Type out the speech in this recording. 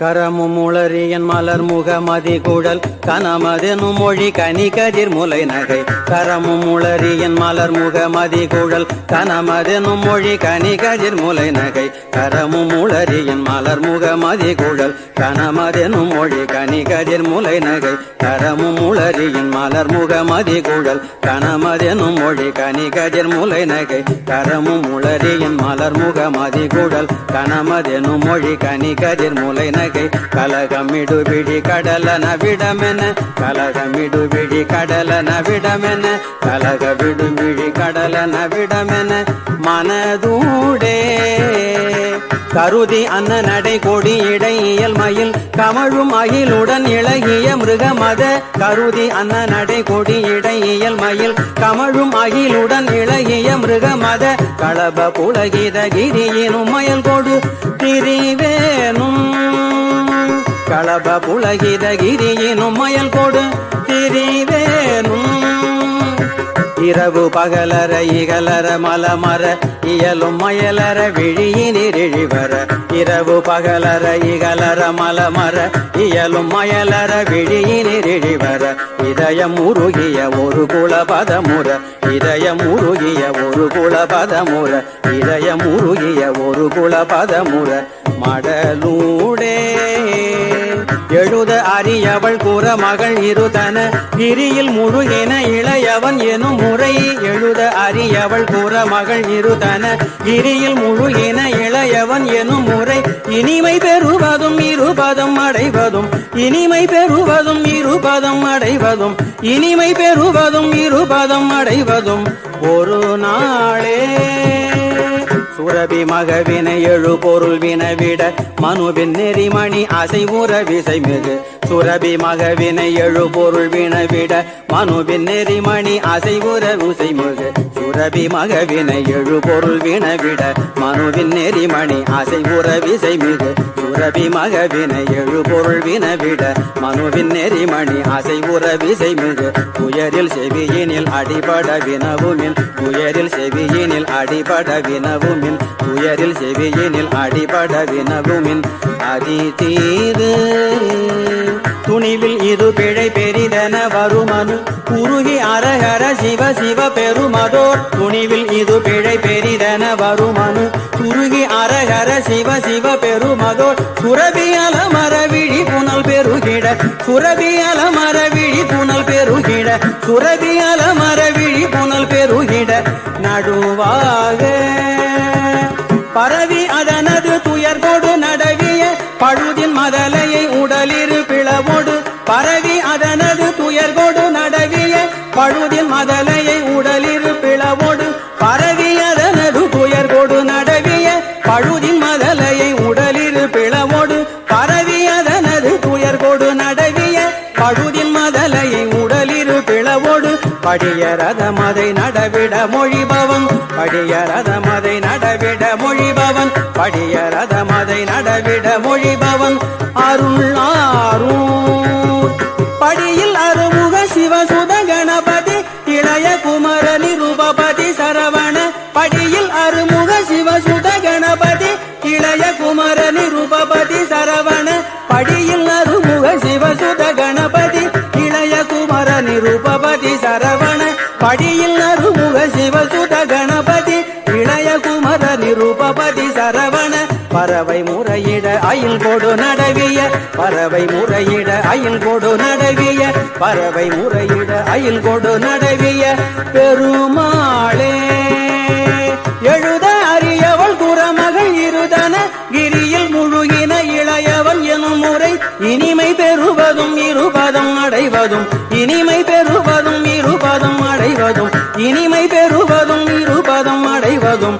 கரமும் உளறியன் மலர் முகமதி குழல் கனமதெனும் மொழி கனி கதிர் முலை நகை. கரமும் உளறியன் மலர் முகமதி குழல் கனமதெனும் மொழி கனி கதிர் முலை நகை. கரமும் உளறியன் மலர் முகமதி குழல் கனமதெனும் மொழி கனி கதிர் முலை நகை. கரமும் உளறியன் மலர் முகமதி குழல் கனமதெனும் மொழி கனி கதிர் முலை நகை. கரமும் உளறியன் மலர் முகமதி குழல் கனமதெனும் மொழி கனி கதிர் முலை நகை. கலகமிடு பிடி கடலன விடமென கலகமிடு பிடி கடலன விடமென கலக விடுமிழி கடலன விடமென மனதூடே. கருதி அன்ன நடை கொடி இடையியல் மயில் கமழும் அகிலுடன் மிருக மத கருதி அன்ன நடை கொடி இடையியல் மயில் கமழும் அகிலுடன் மிருக மத களப புலகித கிரியினும் மயல் கொடு திரிவேனும். களப புலகித கிரியினும் மயல் கொடு திரிவேனும். இரவு பகலர இகலர மலமர இயலும் மயலர விழியினிழிவர இரவு பகலர இகலர மலமர இயலும் மயலர விழியினிழிவர இதயம் உருகிய ஒரு குலபதமுற இதயம் உருகிய ஒரு குலபதமுற இதயம் உருகிய ஒரு குலபதமுற. மடலூடே எழுத அறியவள் கூற மகள் இருதன. கிரியில் முழுகின இளையவன் எனும் முறை எழுத அறியவள் கூற மகள் இருதன. கிரியில் முழுகின இளையவன் எனும் முறை இனிமை பெறுவதும் இருபதம் அடைவதும். இனிமை பெறுவதும் இருபதம் அடைவதும். இனிமை பெறுவதும் இருபதம் அடைவதும். ஒரு நாளே சுரபி மகவினை எழு பொருள் வினவிட மனுவின் நெறிமணி அசை விசை மிகு. சுரபி மகவினை எழு பொருள் வினவிட மனுவின் நெறிமணி அசை உறவுசை மிகு. சுரபி மகவினை எழு பொருள் வினவிட மனுவின் நெறிமணி அசை விசை மிகு. சுரபி மகவினை எழு பொருள் வினவிட மனுவின் நெறிமணி அசை உறவிசை மிகு. உயரில் செவியினில் அடிபட வினவுமில் உயரில் செவி அடிபட வினவுமின் உயரில் செவியினில் அடிபட வினவுமின் அதி தீது துணிவில் இது பிழை என வருமனு. குறுகி அரஹர சிவ சிவ பெருமதோர். துணிவில் இது பிழை பெரிதென வருமனு. குறுகி அரஹர சிவ சிவ பெருமதோர். சுரபி அலமர விழி புனல் பெருகிட. சுரபி அலமர விழி புனல் பெருகிட. சுரபி அலமர விழி புனல் பெருகிட. நடுவாக பரவி அதனது துயர்கோடு நடவிய. பழுதின் மதலையை உடலிரு பிளவோடு. பரவி அதனது துயர்கோடு நடவிய பழுதில் மதலையை உடலிரு பிளவோடு பரவி அதனது துயர்கோடு நடவிய பழுதில் மதலையை உடலிரு பிளவோடு பரவி அதனது துயர்கோடு நடவிய பழுதில் மதலையை உடலிரு பிளவோடு படிய ரதமதை நடவிட மொழிபவன் படிய ரதமதை நடவிட மொழிபவன் படிய ரதமதை நடவிட மொழிபவன். அருள் ஆரூர் படியில் அருமுக சிவசுத கணபதி இளைய குமர நிருபபதி சரவண பறவை முறையிட அயில் கொடு நடவிய பறவை முறையிட அயில் கொடு நடவிய பறவை முறையிட அயில் கொடு நடவிய பெருமாளே. எழுத அறியவள் குரமகள் இருதன கிரியில் முழுகின இளையவன் எனும் முறை இனிமை பெறுவதும் இருபதம் அடைவதும் இனிமை பெறுவதும் இருபதும் அடைவதும்.